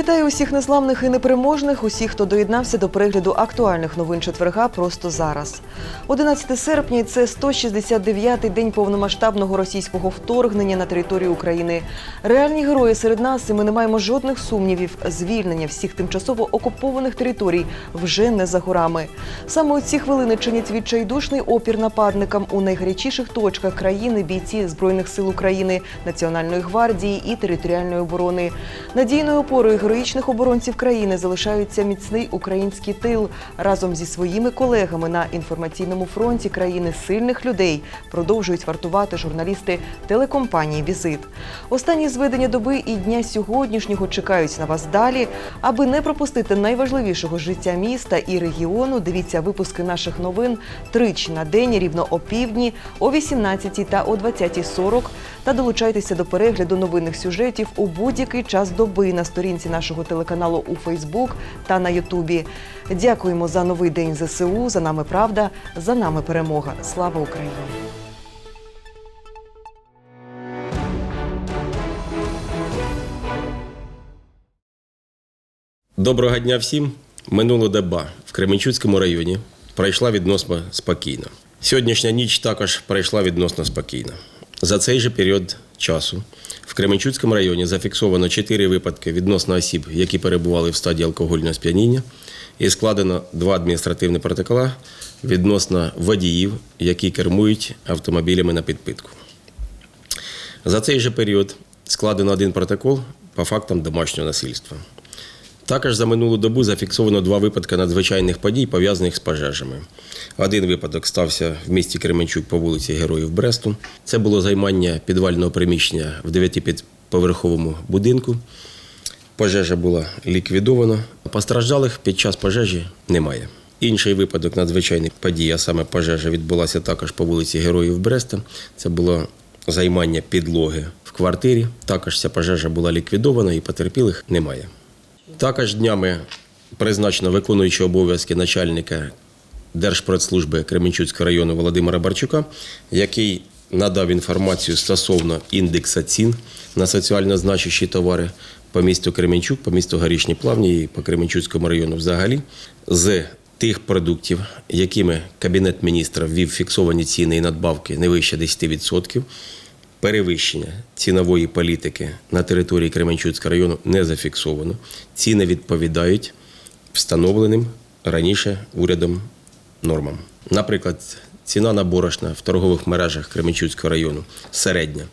Вітаю усіх незламних і непереможних, усіх, хто доєднався до перегляду актуальних новин четверга просто зараз. 11 серпня це 169-й день повномасштабного російського вторгнення на територію України. Реальні герої серед нас, і ми не маємо жодних сумнівів. Звільнення всіх тимчасово окупованих територій вже не за горами. Саме у ці хвилини чинять відчайдушний опір нападникам у найгарячіших точках країни бійці збройних сил України, Національної гвардії і територіальної оборони. Надійною опорою героїчних оборонців країни залишається міцний український тил разом зі своїми колегами на інформаційному фронті країни сильних людей продовжують вартувати журналісти телекомпанії Візит. Останні зведення доби і дня сьогоднішнього чекають на вас далі. Аби не пропустити найважливішого життя міста і регіону. Дивіться випуски наших новин тричі на день рівно о півдні, о 18 та о 20.40 та долучайтеся до перегляду новинних сюжетів у будь-який час доби на сторінці нашого телеканалу у Фейсбук та на Ютубі. Дякуємо за новий день ЗСУ. За нами правда, за нами перемога. Слава Україні! Доброго дня всім. Минула доба в Кременчуцькому районі пройшла відносно спокійно. Сьогоднішня ніч також пройшла відносно спокійно. За цей же період часу в Кременчуцькому районі зафіксовано 4 випадки відносно осіб, які перебували в стадії алкогольного сп'яніння, і складено два адміністративні протокола відносно водіїв, які кермують автомобілями на підпитку. За цей же період складено один протокол по фактам домашнього насильства. Також за минулу добу зафіксовано два випадки надзвичайних подій, пов'язаних з пожежами. Один випадок стався в місті Кременчук по вулиці Героїв Бресту. Це було займання підвального приміщення в дев'ятиповерховому будинку. Пожежа була ліквідована. Постраждалих під час пожежі немає. Інший випадок надзвичайних подій, а саме пожежа, відбулася також по вулиці Героїв Бреста. Це було займання підлоги в квартирі. Також ця пожежа була ліквідована і потерпілих немає. Також днями призначено виконуючого обов'язки начальника Держпродслужби Кременчуцького району Володимира Барчука, який надав інформацію стосовно індекса цін на соціально значущі товари по місту Кременчук, по місту Горішні Плавні і по Кременчуцькому району взагалі. З тих продуктів, якими Кабінет міністра ввів фіксовані ціни і надбавки не вище 10%, Перевищення цінової політики на території Кременчуцького району не зафіксовано. Ціни відповідають встановленим раніше урядом нормам. Наприклад, ціна на борошна в торгових мережах Кременчуцького району середня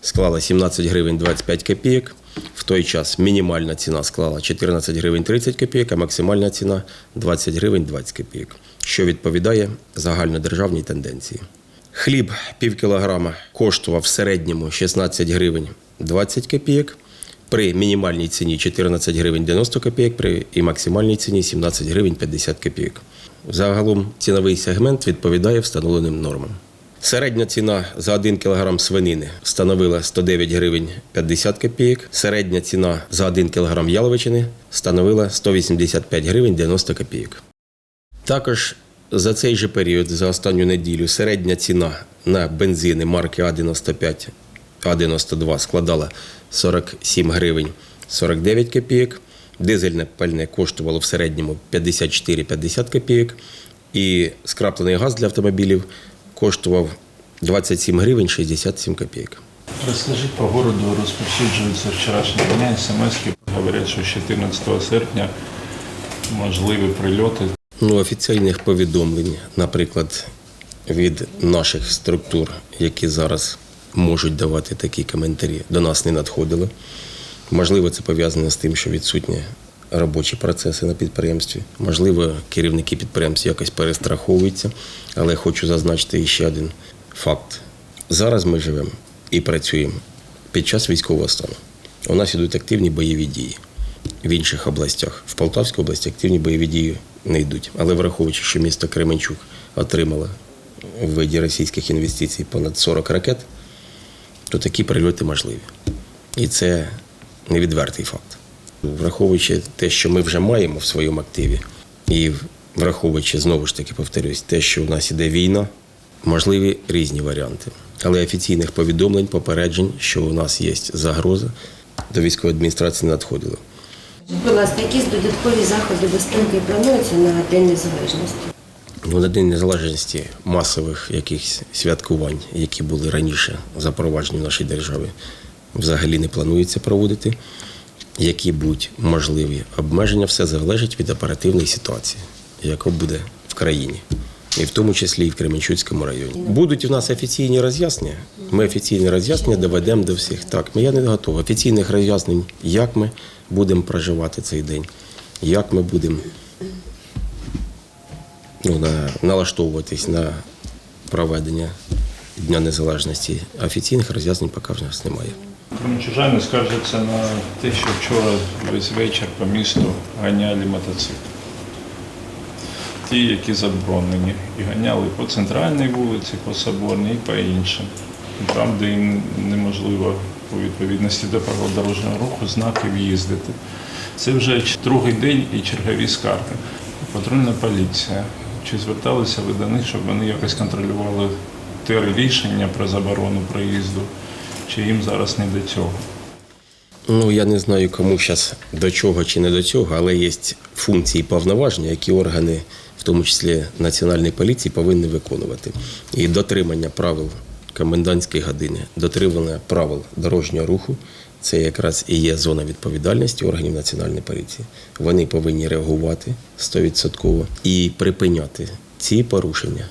склала 17 гривень 25 копійок. В той час мінімальна ціна склала 14 гривень 30 копійок, а максимальна ціна 20 гривень 20 копійок, що відповідає загальнодержавній тенденції. Хліб пів кілограма коштував в середньому 16 гривень 20 копійок, при мінімальній ціні 14 гривень 90 копійок, при і максимальній ціні 17 гривень 50 копійок. Загалом ціновий сегмент відповідає встановленим нормам. Середня ціна за 1 кг свинини становила 109 гривень 50 копійок. Середня ціна за 1 кг яловичини становила 185 гривень 90 копійок. Також за цей же період, за останню неділю, середня ціна на бензини марки А95, А92 складала 47 гривень 49 копійок. Дизельне пальне коштувало в середньому 54-50 копійок. І скраплений газ для автомобілів коштував 27 гривень 67 копійок. Розкажи, по городу розповсюджуються вчорашнього дня смс говорять, що з 14 серпня можливі прильоти. Ну, офіційних повідомлень, наприклад, від наших структур, які зараз можуть давати такі коментарі, до нас не надходило. Можливо, це пов'язано з тим, що відсутні робочі процеси на підприємстві. Можливо, керівники підприємств якось перестраховуються, але хочу зазначити ще один факт. Зараз ми живемо і працюємо під час військового стану. У нас ідуть активні бойові дії в інших областях. В Полтавській області активні бойові дії не йдуть. Але враховуючи, що місто Кременчук отримало в виді російських інвестицій понад 40 ракет, то такі прильоти можливі. І це невідвертий факт. Враховуючи те, що ми вже маємо в своєму активі, і враховуючи знову ж таки повторюсь, те, що у нас іде війна, можливі різні варіанти. Але офіційних повідомлень, попереджень, що у нас є загроза, до військової адміністрації не надходило. Будь ласка, якісь додаткові заходи безпеки плануються на День Незалежності? Ну, на День Незалежності масових якихось святкувань, які були раніше запроваджені в нашій державі, взагалі не планується проводити. Які будуть можливі обмеження, все залежить від оперативної ситуації, яка буде в країні, і в тому числі і в Кременчуцькому районі. Будуть у нас офіційні роз'яснення. Ми офіційні роз'яснення доведемо до всіх. Так, я не готовий. Офіційних роз'яснень, як ми будемо проживати цей день, як ми будемо ну, на, налаштовуватись на проведення Дня Незалежності. Офіційних роз'яснень поки в нас немає. Кримчужани скаржаться на те, що вчора весь вечір по місту ганяли мотоцикли. Ті, які заборонені. І ганяли по центральній вулиці, по Соборній і по іншим. Там, де їм неможливо у відповідності до правил руху знаків їздити. Це вже другий день і чергові скарги. Патрульна поліція. Чи зверталися ви до них, щоб вони якось контролювали те рішення про заборону проїзду, чи їм зараз не до цього? Ну, я не знаю, кому зараз до чого чи не до цього, але є функції повноваження, які органи, тому числі Національної поліції, повинні виконувати. І дотримання правил комендантської години, дотримання правил дорожнього руху це якраз і є зона відповідальності органів Національної поліції. Вони повинні реагувати 100% і припиняти ці порушення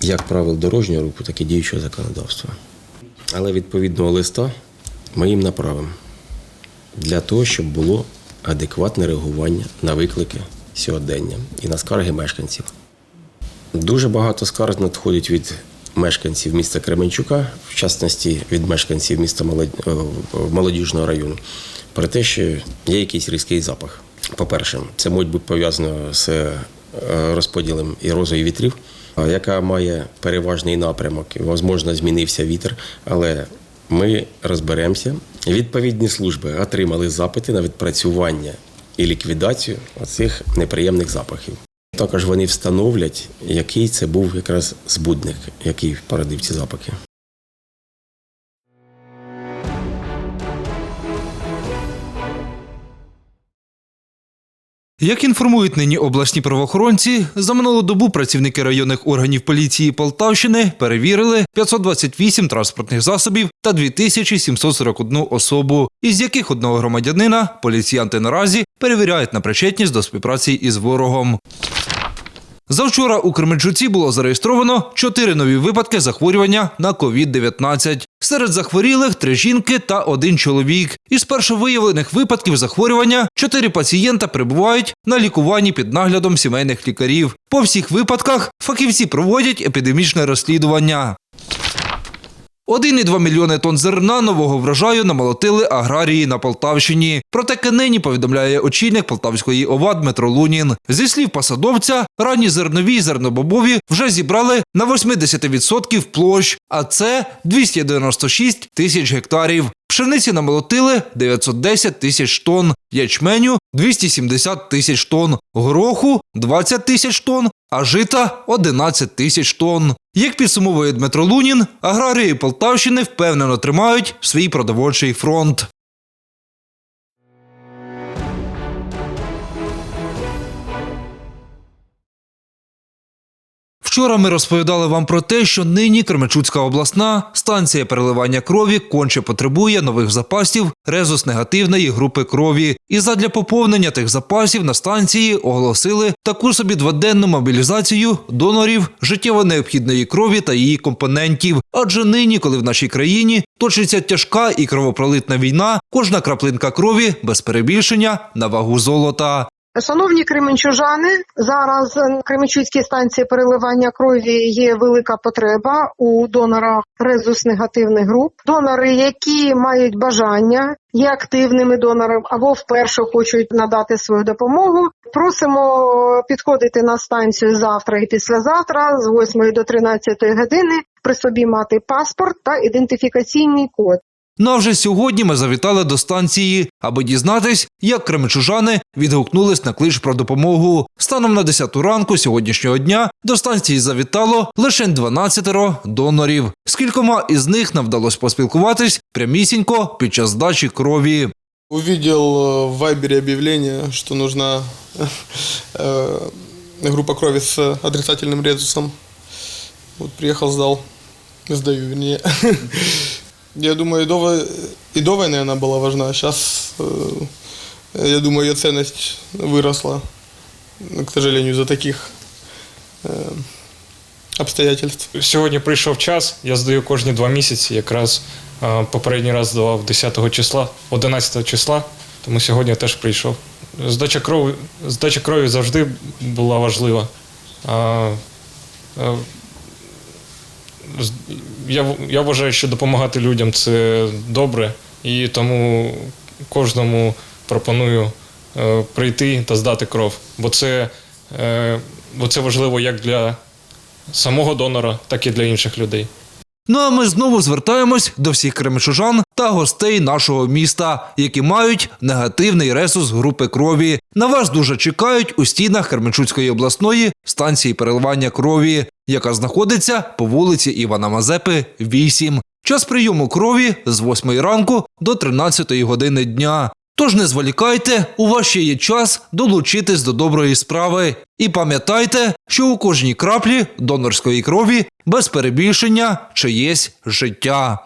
як правил дорожнього руху, так і діючого законодавства. Але відповідного листа ми їм направимо для того, щоб було адекватне реагування на виклики сьогодення і на скарги мешканців. Дуже багато скарг надходять від мешканців міста Кременчука, в частності від мешканців міста е, Молодіжного району, про те, що є якийсь різкий запах. По-перше, це може бути пов'язано з е, розподілом ерозії вітрів, яка має переважний напрямок. І, Можливо, змінився вітер, але ми розберемося. Відповідні служби отримали запити на відпрацювання і ліквідацію цих неприємних запахів. Також вони встановлять, який це був якраз збудник, який породив ці запахи. Як інформують нині обласні правоохоронці, за минулу добу працівники районних органів поліції Полтавщини перевірили 528 транспортних засобів та 2741 особу, із яких одного громадянина поліціянти наразі перевіряють на причетність до співпраці із ворогом. Завчора у Кременчуці було зареєстровано чотири нові випадки захворювання на COVID-19. Серед захворілих три жінки та один чоловік. Із першовиявлених випадків захворювання чотири пацієнта перебувають на лікуванні під наглядом сімейних лікарів. По всіх випадках фахівці проводять епідемічне розслідування. 1,2 мільйони тонн зерна нового врожаю намолотили аграрії на Полтавщині. Про таке нині повідомляє очільник Полтавської ОВА Дмитро Лунін. Зі слів посадовця, ранні зернові і зернобобові вже зібрали на 80% площ, а це 296 тисяч гектарів. Пшениці намолотили 910 тисяч тонн, ячменю 270 тисяч тонн, гороху 20 тисяч тонн, а жита 11 тисяч тонн. Як підсумовує Дмитро Лунін, аграрії Полтавщини впевнено тримають свій продовольчий фронт. Вчора ми розповідали вам про те, що нині Кременчуцька обласна станція переливання крові конче потребує нових запасів резус-негативної групи крові. І задля поповнення тих запасів на станції оголосили таку собі дводенну мобілізацію донорів життєво необхідної крові та її компонентів. Адже нині, коли в нашій країні точиться тяжка і кровопролитна війна, кожна краплинка крові без перебільшення на вагу золота. Шановні кременчужани, зараз на Кременчуцькій станції переливання крові є велика потреба у донорах резус-негативних груп. Донори, які мають бажання, є активними донорами або вперше хочуть надати свою допомогу. Просимо підходити на станцію завтра і післязавтра з 8 до 13 години. При собі мати паспорт та ідентифікаційний код. Ну а вже сьогодні ми завітали до станції, аби дізнатись, як кременчужани відгукнулись на клич про допомогу. Станом на 10 ранку сьогоднішнього дня до станції завітало лише 12 донорів. З кількома із них нам вдалося поспілкуватись прямісінько під час здачі крові. Увидел э, в Вайбере объявление, что нужна э, группа крови с отрицательным резусом. Вот приехал, сдал. Сдаю, вернее. Я думаю, и до, вой- и до войны она была важна. Сейчас, я думаю, ее ценность выросла, ну, к сожалению, из-за таких э, обстоятельств. Сьогодні прийшов час, я здаю кожні два місяці. Якраз е, попередній раз здавав 10 числа, 11 числа, тому сьогодні теж прийшов. Здача крові, здача крові завжди була важлива. Я, я вважаю, що допомагати людям це добре, і тому кожному пропоную е, прийти та здати кров. Бо це, е, бо це важливо як для самого донора, так і для інших людей. Ну а ми знову звертаємось до всіх кремчужан та гостей нашого міста, які мають негативний ресурс групи крові. На вас дуже чекають у стінах Кременчуцької обласної станції переливання крові, яка знаходиться по вулиці Івана Мазепи, 8. Час прийому крові з 8 ранку до 13 години дня. Тож не зволікайте, у вас ще є час долучитись до доброї справи. І пам'ятайте, що у кожній краплі донорської крові без перебільшення чиєсь життя.